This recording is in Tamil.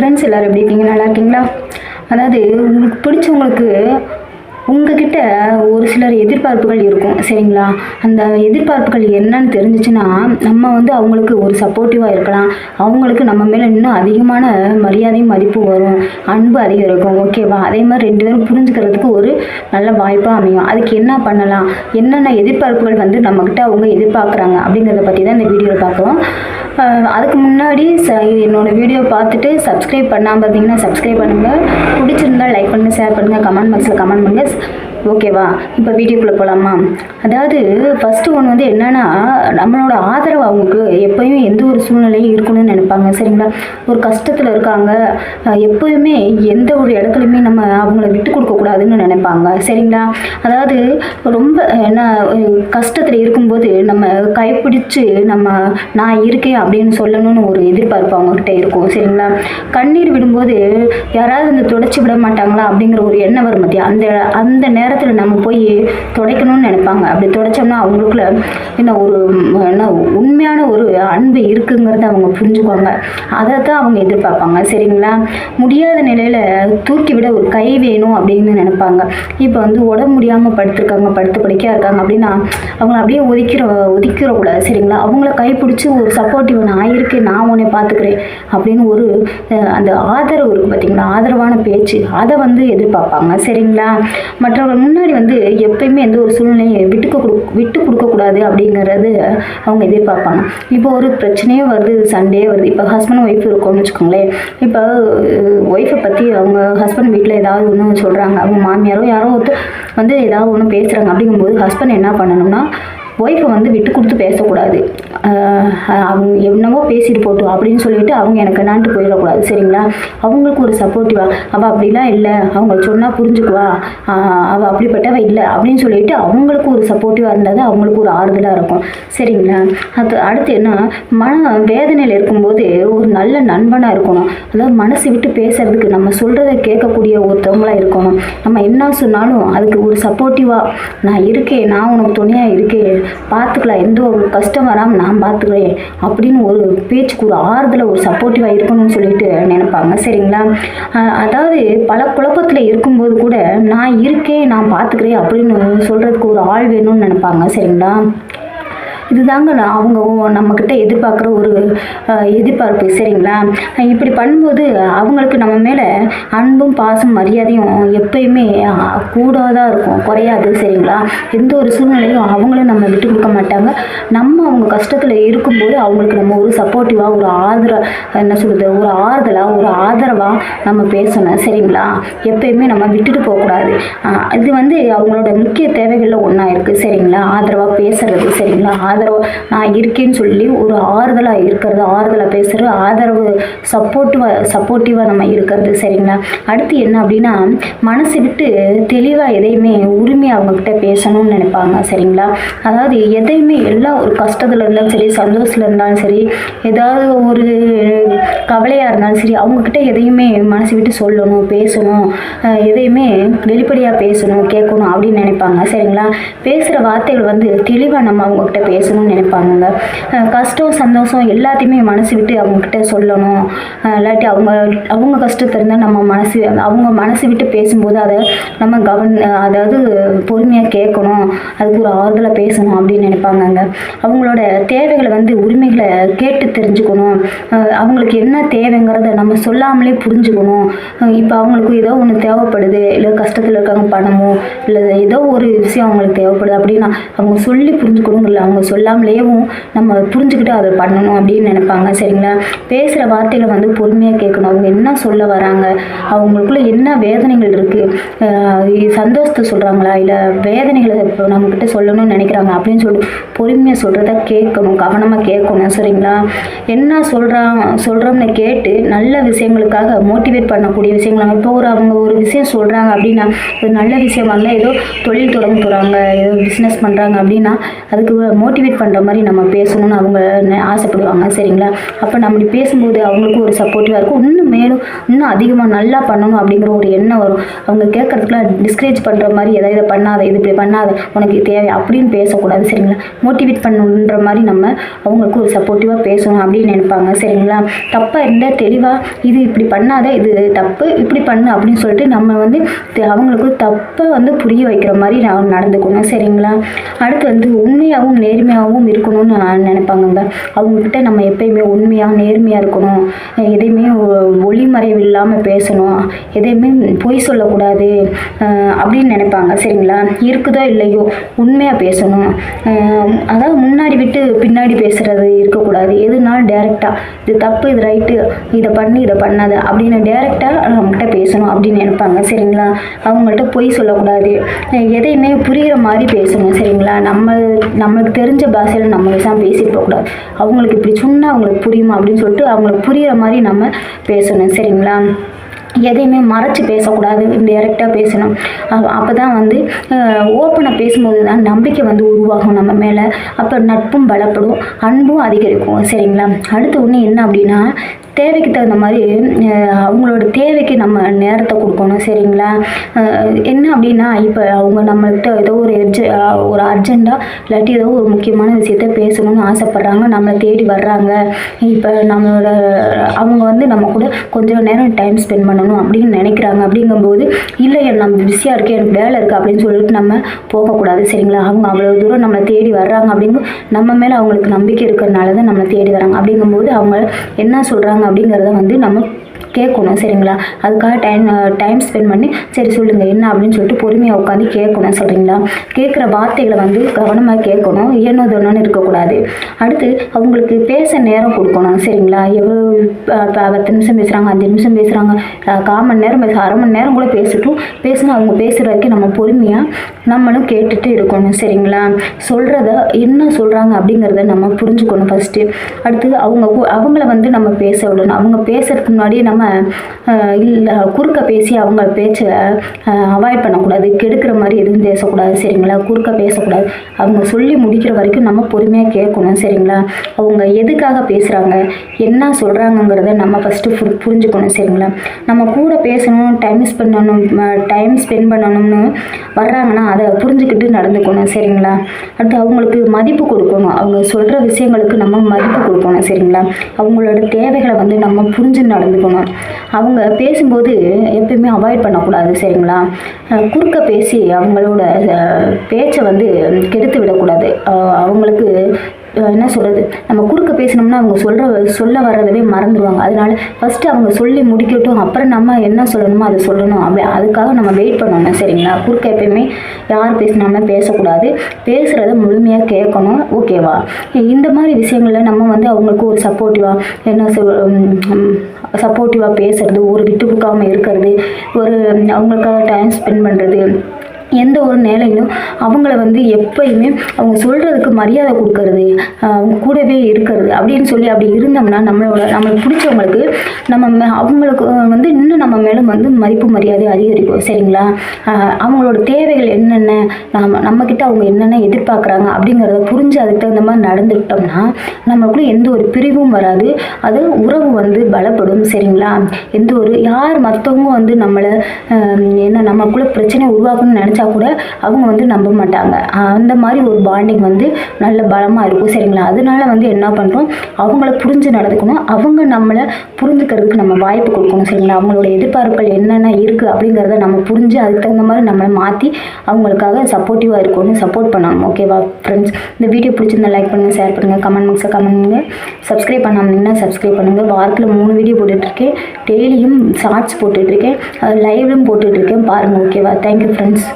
ஃப்ரெண்ட்ஸ் எல்லோரும் எப்படி இருக்கீங்க? நல்லா இருக்கீங்களா? அதாவது உங்களுக்கு பிடிச்சவங்களுக்கு உங்ககிட்ட ஒரு சிலர் எதிர்பார்ப்புகள் இருக்கும் சரிங்களா? அந்த எதிர்பார்ப்புகள் என்னன்னு தெரிஞ்சிச்சுன்னா நம்ம வந்து அவங்களுக்கு ஒரு சப்போர்ட்டிவாக இருக்கலாம். அவங்களுக்கு நம்ம மேலே இன்னும் அதிகமான மரியாதையும் மதிப்பு வரும். அன்பு அதிகரிக்கும் ஓகேவா அதே மாதிரி ரெண்டு பேரும் புரிஞ்சுக்கிறதுக்கு ஒரு நல்ல வாய்ப்பாக அமையும். அதுக்கு என்ன பண்ணலாம்? என்னென்ன எதிர்பார்ப்புகள் வந்து நம்மக்கிட்ட அவங்க எதிர்பார்க்குறாங்க? அப்படிங்கிறத பற்றி தான் இந்த வீடியோவில் பார்க்குறோம் அதுக்கு முன்னாடி ச என்னோடய வீடியோ பார்த்துட்டு சப்ஸ்கிரைப் பண்ணாமல் இருந்தீங்கன்னா சப்ஸ்கிரைப் பண்ணுங்கள் பிடிச்சிருந்தா லைக் பண்ணுங்கள் ஷேர் பண்ணுங்கள் கமெண்ட் பாக்ஸில் கமெண்ட் பண்ணுங்கள் ஓகேவா? இப்போ வீடியோக்குள்ளே போகலாமா அதாவது ஃபஸ்ட்டு ஒன்று வந்து என்னென்னா நம்மளோட ஆதரவு அவங்களுக்கு எப்பயும் எந்த ஒரு சூழ்நிலையும் இருக்கணும்னு நினைப்பாங்க சரிங்களா? ஒரு கஷ்டத்தில் இருக்காங்க எப்போயுமே எந்த ஒரு இடத்துலையுமே நம்ம அவங்கள விட்டு கொடுக்கக்கூடாதுன்னு நினைப்பாங்க சரிங்களா? அதாவது ரொம்ப என்ன கஷ்டத்தில் இருக்கும்போது நம்ம கைப்பிடிச்சு நம்ம நான் இருக்கேன் அப்படின்னு சொல்லணும்னு ஒரு எதிர்பார்ப்பு அவங்கக்கிட்ட இருக்கும் சரிங்களா? கண்ணீர் விடும்போது யாராவது வந்து தொடச்சி விட மாட்டாங்களா அப்படிங்கிற ஒரு எண்ணம் வரும் மத்தியா அந்த அந்த நேரத்தில் நம்ம போய் துடைக்கணும்னு நினைப்பாங்க. அப்படி துடைச்சோம்னா அவங்களுக்குள்ள என்ன ஒரு என்ன உண்மையான ஒரு அன்பு இருக்குங்கிறத அவங்க புரிஞ்சுக்குவாங்க. அதை தான் அவங்க எதிர்பார்ப்பாங்க. சரிங்களா? முடியாத நிலையில் தூக்கி விட ஒரு கை வேணும் அப்படின்னு நினைப்பாங்க. இப்போ வந்து உடம்பு முடியாமல் படுத்திருக்காங்க படுத்து படிக்கா இருக்காங்க அப்படின்னா அவங்கள அப்படியே ஒதுக்கிற ஒதுக்கிடக்கூடாது சரிங்களா? அவங்கள கைப்பிடிச்சி ஒரு சப்போர்ட்டிவ் நான் இருக்கேன் நான் உன்னை பார்த்துக்கிறேன் அப்படின்னு ஒரு அந்த ஆதரவு இருக்குது பார்த்தீங்களா ஆதரவான பேச்சு. அதை வந்து எதிர்பார்ப்பாங்க. சரிங்களா? மற்றவர்கள் முன்னாடி வந்து எப்பயுமே எந்த ஒரு சூழ்நிலையை விட்டுக்க கொடு விட்டு கொடுக்கக்கூடாது அப்படிங்கிறது அவங்க எதிர்பார்ப்பாங்க. இப்போ ஒரு பிரச்சனையே வருது சண்டே வருது. இப்போ ஹஸ்பண்ட் ஒய்ஃப் இருக்கோம்னு வச்சுக்கோங்களேன். இப்போ ஒய்ஃபை பற்றி அவங்க ஹஸ்பண்ட் வீட்டில் ஏதாவது ஒன்று சொல்கிறாங்க அவங்க மாமியாரோ யாரோ ஒருத்தர் வந்து ஏதாவது ஒன்று பேசுகிறாங்க அப்படிங்கும்போது ஹஸ்பண்ட் என்ன பண்ணணும்னா ஒய்ஃபை வந்து விட்டு கொடுத்து பேசக்கூடாது. அவங்க என்னவோ பேசிட்டு போட்டோம் அப்படின்னு சொல்லிட்டு அவங்க எனக்கு என்னான்ட்டு போயிடக்கூடாது சரிங்களா? அவங்களுக்கு ஒரு சப்போர்ட்டிவாக அவள் அப்படிலாம் இல்லை. அவங்க சொன்னால் புரிஞ்சுக்குவா. அவள் அப்படிப்பட்டவ இல்லை அப்படின்னு சொல்லிட்டு அவங்களுக்கு ஒரு சப்போர்ட்டிவாக இருந்தால் தான் அவங்களுக்கு ஒரு ஆறுதலாக இருக்கும் சரிங்களா? அது அடுத்து என்ன மன வேதனையில் இருக்கும்போது ஒரு நல்ல நண்பனாக இருக்கணும். அதாவது மனசு விட்டு பேசுறதுக்கு நம்ம சொல்கிறத கேட்கக்கூடிய ஒருத்தவங்களாக இருக்கணும். நம்ம என்ன சொன்னாலும் அதுக்கு ஒரு சப்போர்ட்டிவாக நான் இருக்கேன் நான் உனக்கு துணையாக இருக்கேன். பார்த்துக்கலாம் எந்த ஒரு கஷ்டம் வராமல் நான் நான் பார்த்துக்கிறேன் அப்படின்னு ஒரு பேச்சுக்கு ஒரு ஆறுதலை ஒரு சப்போர்ட்டிவாக இருக்கணும்னு சொல்லிட்டு நினைப்பாங்க. சரிங்களா? அதாவது பல குழப்பத்தில் இருக்கும்போது கூட நான் இருக்கேன் நான் பார்த்துக்கிறேன் அப்படின்னு சொல்கிறதுக்கு ஒரு ஆள் வேணும்னு நினைப்பாங்க. சரிங்களா? இதுதாங்க அவங்க நம்மக்கிட்ட எதிர்பார்க்குற ஒரு எதிர்பார்ப்பு. சரிங்களா? இப்படி பண்ணும்போது அவங்களுக்கு நம்ம மேலே அன்பும் பாசம் மரியாதையும் எப்பயுமே கூட தான் இருக்கும் குறையாது. சரிங்களா? எந்த ஒரு சூழ்நிலையும் அவங்களும் நம்ம விட்டு கொடுக்க மாட்டாங்க. நம்ம அவங்க கஷ்டத்தில் இருக்கும்போது அவங்களுக்கு நம்ம ஒரு சப்போர்ட்டிவாக ஒரு ஆதர என்ன சொல்கிறது ஒரு ஆறுதலாக ஒரு ஆதரவாக நம்ம பேசணும். சரிங்களா? எப்பயுமே நம்ம விட்டுட்டு போகக்கூடாது. இது வந்து அவங்களோட முக்கிய தேவைகளில் ஒன்றா இருக்குது சரிங்களா? ஆதரவாக பேசுறது. சரிங்களா? ஆதரவு நான் இருக்கேன்னு சொல்லி ஒரு ஆறுதலாக இருக்கிறது ஆறுதலாக பேசுகிறது ஆதரவு சப்போர்ட்டிவாக சப்போர்ட்டிவாக நம்ம இருக்கிறது சரிங்களா? அடுத்து என்ன அப்படின்னா மனசு விட்டு தெளிவாக எதையுமே உரிமையாக அவங்கக்கிட்ட பேசணும்னு நினைப்பாங்க சரிங்களா? அதாவது எதையுமே எல்லா ஒரு கஷ்டத்தில் இருந்தாலும் சரி சந்தோஷத்தில் இருந்தாலும் சரி ஏதாவது ஒரு கவலையாக இருந்தாலும் சரி அவங்கக்கிட்ட எதையுமே மனசு விட்டு சொல்லணும் பேசணும் எதையுமே வெளிப்படையாக பேசணும் கேட்கணும் அப்படின்னு நினைப்பாங்க சரிங்களா? பேசுகிற வார்த்தைகள் வந்து தெளிவாக நம்ம அவங்கக்கிட்ட பேசணும்னு நினைப்பாங்க கஷ்டம் சந்தோஷம் எல்லாத்தையுமே மனசு விட்டு அவங்கக்கிட்ட சொல்லணும். இல்லாட்டி அவங்க அவங்க கஷ்டத்தை இருந்தால் நம்ம மனசு அவங்க மனசு விட்டு பேசும்போது அதை நம்ம கவன் அதாவது பொறுமையாக கேட்கணும். அதுக்கு ஒரு ஆறுதலாக பேசணும் அப்படின்னு நினைப்பாங்க அவங்களோட தேவைகளை வந்து உரிமைகளை கேட்டு தெரிஞ்சுக்கணும். அவங்களுக்கு என்ன தேவைங்கிறத நம்ம சொல்லாமலே புரிஞ்சுக்கணும். இப்போ அவங்களுக்கு ஏதோ ஒன்று தேவைப்படுது இல்லை கஷ்டத்தில் இருக்காங்க பணமோ இல்லை ஏதோ ஒரு விஷயம் அவங்களுக்கு தேவைப்படுது அப்படின்னா அவங்க சொல்லி புரிஞ்சுக்கணும் இல்லை அவங்க சொல்லாமலேயும் நம்ம புரிஞ்சுக்கிட்டு அதை பண்ணணும் அப்படின்னு நினைப்பாங்க சரிங்களா? பேசுகிற வார்த்தைகளை வந்து பொறுமையாக கேட்கணும். அவங்க என்ன சொல்ல வராங்க? அவங்களுக்குள்ள என்ன வேதனைகள் இருக்குது சந்தோஷத்தை சொல்கிறாங்களா இல்லை வேதனைகளை இப்போ நம்மக்கிட்ட சொல்லணும்னு நினைக்கிறாங்க அப்படின்னு சொல்லி பொறுமையாக சொல்கிறத கேட்கணும் கவனமாக கேட்கணும் சரிங்களா? என்ன சொல்கிறான் சொல்கிறோம்னு கேட்டு நல்ல விஷயங்களுக்காக மோட்டிவேட் பண்ணக்கூடிய விஷயங்கள். இப்போ ஒரு அவங்க ஒரு விஷயம் சொல்கிறாங்க அப்படின்னா ஒரு நல்ல விஷயமா இருந்தால் ஏதோ தொழில் தொடங்க போகிறாங்க ஏதோ பிஸ்னஸ் பண்ணுறாங்க அப்படின்னா அதுக்கு மோட்டிவேட் பண்ணுற மாதிரி நம்ம பேசணும்னு அவங்க நெ- ஆசைப்படுவாங்க சரிங்களா? அப்போ நம்ம இப்படி பேசும்போது அவங்களுக்கும் ஒரு சப்போர்ட்டிவாக இருக்கும். இன்னும் மேலும் இன்னும் அதிகமாக நல்லா பண்ணணும் அப்படிங்கிற ஒரு எண்ணம் வரும். அவங்க கேட்கறதுக்குலாம் டிஸ்கரேஜ் பண்ணுற மாதிரி எதாவது இதை பண்ணாத இது இப்படி பண்ணாத உனக்கு தேவை அப்படின்னு பேசக்கூடாது சரிங்களா? மோட்டிவேட் பண்ணணுன்ற மாதிரி நம்ம அவங்களுக்கு ஒரு சப்போர்ட்டிவாக பேசணும் அப்படின்னு நினைப்பாங்க சரிங்களா? தப்பாக இருந்தால் தெளிவாக இது இப்படி பண்ணாத இது தப்பு இப்படி பண்ணு அப்படின்னு சொல்லிட்டு நம்ம வந்து அவங்களுக்கு தப்பை வந்து புரிய வைக்கிற மாதிரி நான் நடந்துக்கணும் சரிங்களா? அடுத்து வந்து உண்மையாகவும் நேர்மையாகவும் இருக்கணும்னு நான் நினைப்பாங்கங்க. அவங்கக்கிட்ட நம்ம எப்பயுமே உண்மையாக நேர்மையாக இருக்கணும். எதையுமே ஒளிமறைவு இல்லாமல் பேசணும். எதையுமே பொய் சொல்லக்கூடாது அப்படின்னு நினைப்பாங்க. சரிங்களா? இருக்குதோ இல்லையோ உண்மையாக பேசணும். அதாவது முன்னாடி விட்டு பின்னாடி பேசுகிறது இருக்கக்கூடாது. எதுனாலும் டேரெக்டாக இது தப்பு இது ரைட்டு இதை பண்ணு இதை பண்ணாத அப்படின்னு டேரெக்டாக நம்மகிட்ட பேசணும் அப்படின்னு நினைப்பாங்க. சரிங்களா? அவங்கள்ட்ட பொய் சொல்லக்கூடாது. எதையுமே புரிகிற மாதிரி பேசணும். சரிங்களா? நம்ம நம்மளுக்கு தெரிஞ்ச பாஷையில் நம்ம பேசாமல் பேசிட்டு போகக்கூடாது அவங்களுக்கு இப்படி சொன்னால் அவங்களுக்கு புரியுமா அப்படின்னு சொல்லிட்டு அவங்களுக்கு புரிகிற மாதிரி நம்ம பேசணும். சரிங்களா? எதையுமே மறைச்சு பேசக்கூடாது. டைரெக்டாக பேசணும். அப்போ தான் வந்து ஓப்பனாக பேசும்போது தான் நம்பிக்கை வந்து உருவாகும் நம்ம மேலே. அப்போ நட்பும் பலப்படும் அன்பும் அதிகரிக்கும். சரிங்களா? அடுத்து ஒன்று என்ன அப்படின்னா தேவைக்கு தகுந்த மாதிரி அவங்களோட தேவைக்கு நம்ம நேரத்தை கொடுக்கணும் சரிங்களா? என்ன அப்படின்னா இப்போ அவங்க நம்மள்கிட்ட ஏதோ ஒரு எர்ஜ ஒரு அர்ஜெண்ட்டாக இல்லாட்டி ஏதோ ஒரு முக்கியமான விஷயத்த பேசணும்னு ஆசைப்பட்றாங்க நம்மளை தேடி வர்றாங்க. இப்போ நம்மளோட அவங்க வந்து நம்ம கூட கொஞ்சம் நேரம் டைம் ஸ்பெண்ட் பண்ணணும் அப்படின்னு நினைக்கிறாங்க. அப்படிங்கும்போது இல்லை நம்ம பிஸியாக இருக்கே எனக்கு வேலை இருக்குது அப்படின்னு சொல்லிட்டு நம்ம போகக்கூடாது சரிங்களா? அவங்க அவ்வளோ தூரம் நம்மளை தேடி வர்றாங்க அப்படிங்கும் நம்ம மேலே அவங்களுக்கு நம்பிக்கை இருக்கிறதுனால தான் நம்மளை தேடி வராங்க அப்படிங்கும்போது அவங்க என்ன சொல்கிறாங்க அப்படிங்கிறத வந்து நம்ம கேட்கணும் சரிங்களா? அதுக்காக டைம் டைம் ஸ்பெண்ட் பண்ணி சரி சொல்லுங்கள் என்ன அப்படின்னு சொல்லிட்டு பொறுமையாக உட்காந்து கேட்கணும் சொல்கிறீங்களா கேட்குற வார்த்தைகளை வந்து கவனமாக கேட்கணும் ஏனோ தோணுன்னு இருக்கக்கூடாது. அடுத்து அவங்களுக்கு பேச நேரம் கொடுக்கணும் சரிங்களா? எவ்வளோ பத்து நிமிஷம் பேசுகிறாங்க அஞ்சு நிமிஷம் பேசுகிறாங்க கால் மணி நேரம் பேச அரை மணி நேரம் கூட பேசட்டும். பேசணும் அவங்க பேசுகிற வரைக்கும் நம்ம பொறுமையாக நம்மளும் கேட்டுட்டு இருக்கணும் சரிங்களா? சொல்கிறத என்ன சொல்கிறாங்க அப்படிங்கிறத நம்ம புரிஞ்சுக்கணும் ஃபஸ்ட்டு அடுத்து அவங்க அவங்கள வந்து நம்ம பேச விடணும் அவங்க பேசுறதுக்கு முன்னாடி நம்ம இல்லை குறுக்க பேசி அவங்க பேச்சை அவாய்ட் பண்ணக்கூடாது. கெடுக்கிற மாதிரி எதுவும் பேசக்கூடாது. சரிங்களா? குறுக்க பேசக்கூடாது. அவங்க சொல்லி முடிக்கிற வரைக்கும் நம்ம பொறுமையாக கேட்கணும். சரிங்களா? அவங்க எதுக்காக பேசுகிறாங்க என்ன சொல்கிறாங்கங்கிறத நம்ம ஃபஸ்ட்டு புரிஞ்சுக்கணும். சரிங்களா? நம்ம கூட பேசணும் டைம் ஸ்பெண்ட் பண்ணணும் டைம் ஸ்பெண்ட் பண்ணணும்னு வர்றாங்கன்னா அதை புரிஞ்சுக்கிட்டு நடந்துக்கணும். சரிங்களா? அடுத்து அவங்களுக்கு மதிப்பு கொடுக்கணும். அவங்க சொல்கிற விஷயங்களுக்கு நம்ம மதிப்பு கொடுக்கணும். சரிங்களா? அவங்களோட தேவைகளை வந்து நம்ம புரிஞ்சு நடந்துக்கணும் அவங்க பேசும்போது எப்பயுமே அவாய்ட் பண்ணக்கூடாது சரிங்களா? குறுக்க பேசி அவங்களோட பேச்சை வந்து கெடுத்து விடக்கூடாது. அவங்களுக்கு என்ன சொல்கிறது நம்ம குறுக்க பேசினோம்னா அவங்க சொல்கிற சொல்ல வர்றதவே மறந்துடுவாங்க அதனால ஃபஸ்ட்டு அவங்க சொல்லி முடிக்கட்டும் அப்புறம் நம்ம என்ன சொல்லணுமோ அதை சொல்லணும். அப்படி அதுக்காக நம்ம வெயிட் பண்ணணும் சரிங்களா? குறுக்க எப்பயுமே யார் பேசினாலுமே பேசக்கூடாது. பேசுகிறத முழுமையாக கேட்கணும் ஓகேவா? இந்த மாதிரி விஷயங்களில் நம்ம வந்து அவங்களுக்கு ஒரு சப்போர்ட்டிவாக என்ன சொல் சப்போர்ட்டிவாக பேசுறது ஒரு விட்டு கொடுக்காமல் இருக்கிறது ஒரு அவங்களுக்காக டைம் ஸ்பெண்ட் பண்ணுறது எந்த ஒரு நிலையிலும் அவங்கள வந்து எப்பயுமே அவங்க சொல்கிறதுக்கு மரியாதை கொடுக்கறது அவங்க கூடவே இருக்கிறது அப்படின்னு சொல்லி அப்படி இருந்தோம்னா நம்மளோட நம்மளுக்கு பிடிச்சவங்களுக்கு நம்ம மே- அவங்களுக்கு வந்து இன்னும் நம்ம மேலே வந்து மதிப்பு மரியாதை அதிகரிக்கும். சரிங்களா? அவங்களோட தேவைகள் என்னென்ன நம்ம நம்மக்கிட்ட அவங்க என்னென்ன எதிர்பார்க்குறாங்க அப்படிங்கிறத புரிஞ்சு அதுக்கு தகுந்த மாதிரி நடந்துக்கிட்டோம்னா நம்மளுக்குள்ள எந்த ஒரு பிரிவும் வராது. அது உறவு வந்து பலப்படும். சரிங்களா? எந்த ஒரு யார் மற்றவங்க வந்து நம்மளை என்ன நம்மக்குள்ளே பிரச்சனை உருவாக்கணும்னு நினச்சா கூட அவங்க வந்து நம்ப மாட்டாங்க. அந்த மாதிரி ஒரு பாண்டிங் வந்து நல்ல பலமாக இருக்கும். சரிங்களா? அதனால வந்து என்ன பண்ணுறோம் அவங்கள புரிஞ்சு நடந்துக்கணும். அவங்க நம்மளை புரிஞ்சுக்கிறதுக்கு நம்ம வாய்ப்பு கொடுக்கணும். சரிங்களா? அவங்களோட எதிர்பார்ப்புகள் என்னென்ன இருக்குது அப்படிங்கிறத நம்ம புரிஞ்சு அதுக்கு தகுந்த மாதிரி நம்மளை மாற்றி அவங்களுக்காக சப்போர்ட்டிவாக இருக்கணும் சப்போர்ட் பண்ணணும். ஓகேவா ஃப்ரெண்ட்ஸ் இந்த வீடியோ பிடிச்சிருந்தா லைக் பண்ணுங்கள் ஷேர் பண்ணுங்கள் கமெண்ட் பாக்ஸை கமெண்ட் பண்ணுங்கள் சப்ஸ்கிரைப் பண்ணாமல் சப்ஸ்கிரைப் பண்ணுங்கள் வாரத்தில் மூணு வீடியோ போட்டுட்ருக்கேன். டெய்லியும் ஷார்ட்ஸ் போட்டுட்ருக்கேன். லைவ்லையும் போட்டுட்ருக்கேன். பாருங்கள் ஓகேவா தேங்க்யூ ஃப்ரெண்ட்ஸ்